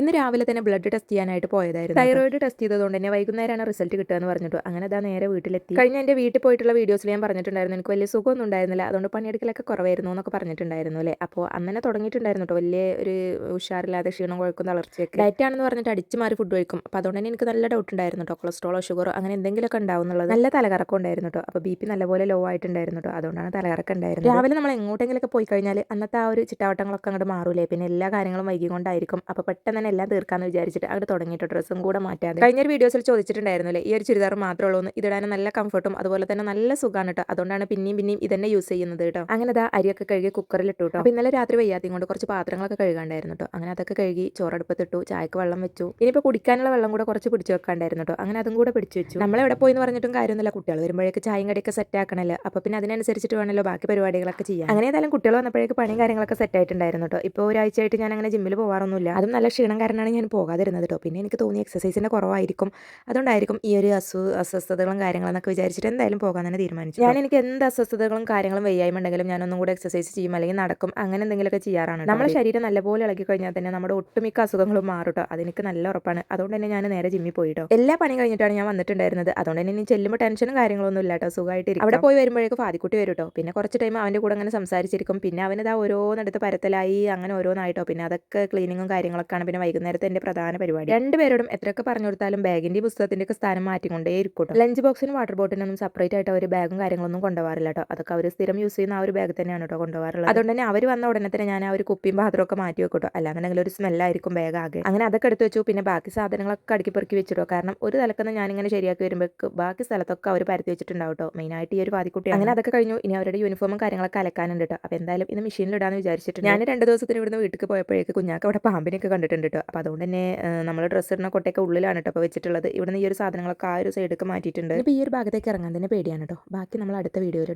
ഇന്ന് രാവിലെ തന്നെ ബ്ലഡ് ടെസ്റ്റ് ചെയ്യാനായിട്ട് പോയതായിരുന്നു തൈറോയിഡ് ടെസ്റ്റ് ചെയ്തതുകൊണ്ട് തന്നെ വൈകുന്നേരമാണ് റിസൾട്ട് കിട്ടുക എന്ന് പറഞ്ഞിട്ട്. അങ്ങനെ അതാ നേരെ വീട്ടിലെത്തി. കഴിഞ്ഞ എന്റെ വീട്ടിൽ പോയിട്ടുള്ള വീഡിയോസിൽ ഞാൻ പറഞ്ഞിട്ടുണ്ടായിരുന്നു എനിക്ക് വലിയ സുഖമൊന്നും ഉണ്ടായിരുന്നില്ല. അതുകൊണ്ട് പണിയെടുക്കലൊക്കെ കുറവായിരുന്നു എന്നൊക്കെ പറഞ്ഞിട്ടുണ്ടായിരുന്നു അല്ലേ? അപ്പോൾ അങ്ങനെ തുടങ്ങിയിട്ടുണ്ടായിരുന്നു കേട്ടോ. വലിയ ഒരു ഉഷാറില്ലാതെ ക്ഷീണം കുഴക്കും തളർച്ചയൊക്കെ. ഡയറ്റ് ആണെന്ന് പറഞ്ഞിട്ട് അടിച്ച് മാറി ഫുഡ് കഴിക്കും. അപ്പോൾ അതുകൊണ്ട് തന്നെ എനിക്ക് നല്ല ഡൗട്ട് ഉണ്ടായിരുന്നു കേട്ടോ. കൊളസ്ട്രോളോ ഷുഗറോ അങ്ങനെ എന്തെങ്കിലുമൊക്കെ ഉണ്ടാവും എന്നുള്ളത്. നല്ല തലകറക്കം ഉണ്ടായിരുന്നു കേട്ടോ. അപ്പോൾ ബി പി നല്ലപോലെ ലോ ആയിട്ടുണ്ടായിരുന്നു കേട്ടോ. അതുകൊണ്ടാണ് തലകറക്കം ഉണ്ടായിരുന്നത്. രാവിലെ നമ്മൾ എങ്ങോട്ടെങ്കിലൊക്കെ പോയി കഴിഞ്ഞാൽ അന്നത്തെ ആ ഒരു ചിട്ടാവട്ടങ്ങളൊക്കെ അങ്ങോട്ട് മാറൂലേ. പിന്നെ എല്ലാ കാര്യങ്ങളും വൈകി കൊണ്ടായിരിക്കും അപ്പോൾ പെട്ടെന്ന് തന്നെ എല്ലാം തീർക്കാമെന്ന് വിചാരിച്ചിട്ട് അവിടെ തുടങ്ങിയിട്ട് ഡ്രസ്സും കൂടെ മാറ്റാതെ. കഴിഞ്ഞൊരു വീഡിയോസിൽ ചോദിച്ചിട്ടുണ്ടായിരുന്നില്ലേ ഈ ഒരു ചുരിദാർ മാത്രമേ ഉള്ളൂ ഇതിടാൻ നല്ല കംഫർട്ടും അതുപോലെ തന്നെ നല്ല സുഖമാണ് കേട്ടോ അതുകൊണ്ടാണ് പിന്നെയും പിന്നെയും ഇതന്നെ യൂസ് ചെയ്യുന്നത് കേട്ടോ അങ്ങനെ അതാ അരിയൊക്കെ കഴുകി കുക്കറിൽ ഇട്ടു കേട്ടോ ഇന്നലെ രാത്രി വയ്യാത്തയും കൊണ്ട് കുറച്ച് പാത്രങ്ങളൊക്കെ കഴുകാണ്ടായിരുന്നു കേട്ടോ അങ്ങനെ അതൊക്കെ കഴുകി ചോറടുപ്പത്തിട്ടു ചായക്ക് വെള്ളം വെച്ചു. ഇനിയിപ്പോൾ കുടിക്കാനുള്ള വെള്ളം കൂടെ കുറച്ച് പിടിച്ചു വെക്കാണ്ടായിരുന്നു കേട്ടോ അങ്ങനെ അതും കൂടെ പിടിച്ചു വെച്ചു. നമ്മളെവിടെ പോയി എന്ന് പറഞ്ഞിട്ടും കാര്യമൊന്നുമില്ല. കുട്ടികൾ വരുമ്പോഴേക്ക് ചായയും കടിയൊക്കെ സെറ്റ് ആക്കണല്ലോ. അപ്പോൾ പിന്നെ അതിനനുസരിച്ചിട്ട് വേണമല്ലോ ബാക്കി പരിപാടികളൊക്കെ ചെയ്യാം അങ്ങനെ ഏതായാലും കുട്ടികൾ വന്നപ്പോഴേക്ക് പണിയും കാര്യങ്ങളൊക്കെ സെറ്റ് ആയിട്ടുണ്ടായിരുന്നു കേട്ടോ ഇപ്പോൾ ഒരാഴ്ചയായിട്ട് ഞാൻ അങ്ങനെ ജിമ്മിൽ പോകാറൊന്നുമില്ല അതും നല്ല ക്ഷീണം കാരണമാണ് ഞാൻ പോകാതിരുന്നത് കേട്ടോ പിന്നെ എനിക്ക് തോന്നി എക്സസൈസിന്റെ കുറവായിരിക്കും. അതുകൊണ്ടായിരിക്കും ഈ ഒരു അസു അസ്വസ്ഥതകളും കാര്യങ്ങളെന്നൊക്കെ വിചാരിച്ചിട്ട് എന്തായാലും പോകാൻ തന്നെ തീരുമാനിച്ചു ഞാൻ എനിക്ക് എന്ത് അസ്വസ്ഥതകളും കാര്യങ്ങളും വയ്യായ്മ ഉണ്ടെങ്കിലും ഞാൻ ഒന്നും കൂടെ എക്സസൈസ് ചെയ്യും അല്ലെങ്കിൽ നടക്കും. അങ്ങനെ എന്തെങ്കിലുമൊക്കെ ചെയ്യാറാണ് നമ്മുടെ ശരീരം നല്ലപോലെ ഇളക്കി കഴിഞ്ഞാൽ തന്നെ നമ്മുടെ ഒട്ടുമിക്ക അസുഖങ്ങളും മാറും കേട്ടോ അതെനിക്ക് നല്ല ഉറപ്പാണ്. അതുകൊണ്ട് തന്നെ ഞാൻ നേരെ ജിമ്മിൽ പോയിട്ടോ എല്ലാ പണി കഴിഞ്ഞിട്ടാണ് ഞാൻ വന്നിട്ടുണ്ടായിരുന്നത്. അതുകൊണ്ട് തന്നെ ഇനി ചെല്ലുമ്പോൾ ടെൻഷനും കാര്യങ്ങളൊന്നും ഇല്ല കേട്ടോ സുഖമായിട്ടിരിക്കും അവിടെ പോയി വരുമ്പോഴേക്കും ഫാദിക്കുട്ടി വരും കേട്ടോ പിന്നെ കുറച്ച് ടൈം അവന്റെ കൂടെ അങ്ങനെ സംസാരിച്ചിരിക്കും. പിന്നെ അവനത് ഓരോന്നെടുത്ത് പരത്തലായി അങ്ങനെ ഓരോന്നായിട്ടോ പിന്നെ അതൊക്കെ ക്ലീനിങ്ങും കാര്യങ്ങളൊക്കെയാണ്. പിന്നെ വൈകുന്നേരത്തെ എന്റെ പ്രധാന പരിപാടി. രണ്ടുപേരോടും എത്രയൊക്കെ പറഞ്ഞു കൊടുത്താലും ബാഗിന്റെ പുസ്തകത്തിന്റെ ഒക്കെ സ്ഥാനം മാറ്റിക്കൊണ്ടേ ഇരിക്കട്ടോ ലഞ്ച് ബോക്സിനും വാട്ടർ ബോട്ടിനൊന്നും സെപ്പറേറ്റ് ആയിട്ട് അവർ ബാഗും കാര്യങ്ങളൊന്നും കൊണ്ടുപോകാറില്ല കേട്ടോ അതൊക്കെ അവർ സ്ഥിരം യൂസ് ചെയ്യുന്ന ആ ഒരു ബാഗ് തന്നെയാണ് കേട്ടോ കൊണ്ടുപോകാറുള്ളത്. അതുകൊണ്ട് തന്നെ അവർ വന്ന ഉടനെ തന്നെ ഞാൻ ആ ഒരു കുപ്പിയും പാത്രമൊക്കെ മാറ്റി വെക്കും കേട്ടോ അല്ലാന്നുണ്ടെങ്കിൽ ഒരു സ്മെല്ലായിരിക്കും ബാഗ് ആകെ. അങ്ങനെ അതൊക്കെ എടുത്ത് വെച്ചു. പിന്നെ ബാക്കി സാധനങ്ങളൊക്കെ അടുക്കി പെറുക്കി വെച്ചിട്ടോ കാരണം ഒരു തലക്കുന്ന ഞാനിങ്ങനെ ശരിയാക്കി വരുമ്പോഴേക്ക് ബാക്കി സ്ഥലത്തൊക്കെ അവർ പരത്തി വെച്ചിട്ടുണ്ടാവും കേട്ടോ മെയിനായിട്ട് ഈ ഒരു പാതിക്കുട്ടി അങ്ങനെ അതൊക്കെ കഴിഞ്ഞു. ഇനി അവരുടെ യൂണിഫോമും കാര്യങ്ങളൊക്കെ അലക്കാനുണ്ട് കേട്ടോ അപ്പോൾ എന്തായാലും ഇത് മെഷീനിൽ ഇടാന്ന് വിചാരിച്ചിട്ടുണ്ട്. ഞാൻ രണ്ട് ദിവസത്തിന് ഇവിടുന്ന് വീട്ടിൽ പോയപ്പോഴേക്ക് കുഞ്ഞാക്ക് അവിടെ പാമ്പിനെയൊക്കെ കണ്ടിട്ടുണ്ട് കേട്ടോ അപ്പോൾ അതുകൊണ്ട് തന്നെ നമ്മൾ ഡ്രസ്സ് ഇടുന്ന കൊട്ടയൊക്കെ ഉള്ളിലാണ് കേട്ടോ അപ്പോൾ വെച്ചിട്ടുള്ളത്. ഇവിടുന്ന് ഈ ഒരു സാധനങ്ങളൊക്കെ ആ ഒരു സൈഡൊക്കെ മാറ്റിയിട്ടുണ്ട്. ഇപ്പോൾ ഈ ഒരു ഭാഗത്തേക്ക് ഇറങ്ങാൻ തന്നെ പേടിയാണ് കേട്ടോ ബാക്കി നമ്മൾ അടുത്ത വീഡിയോയിൽ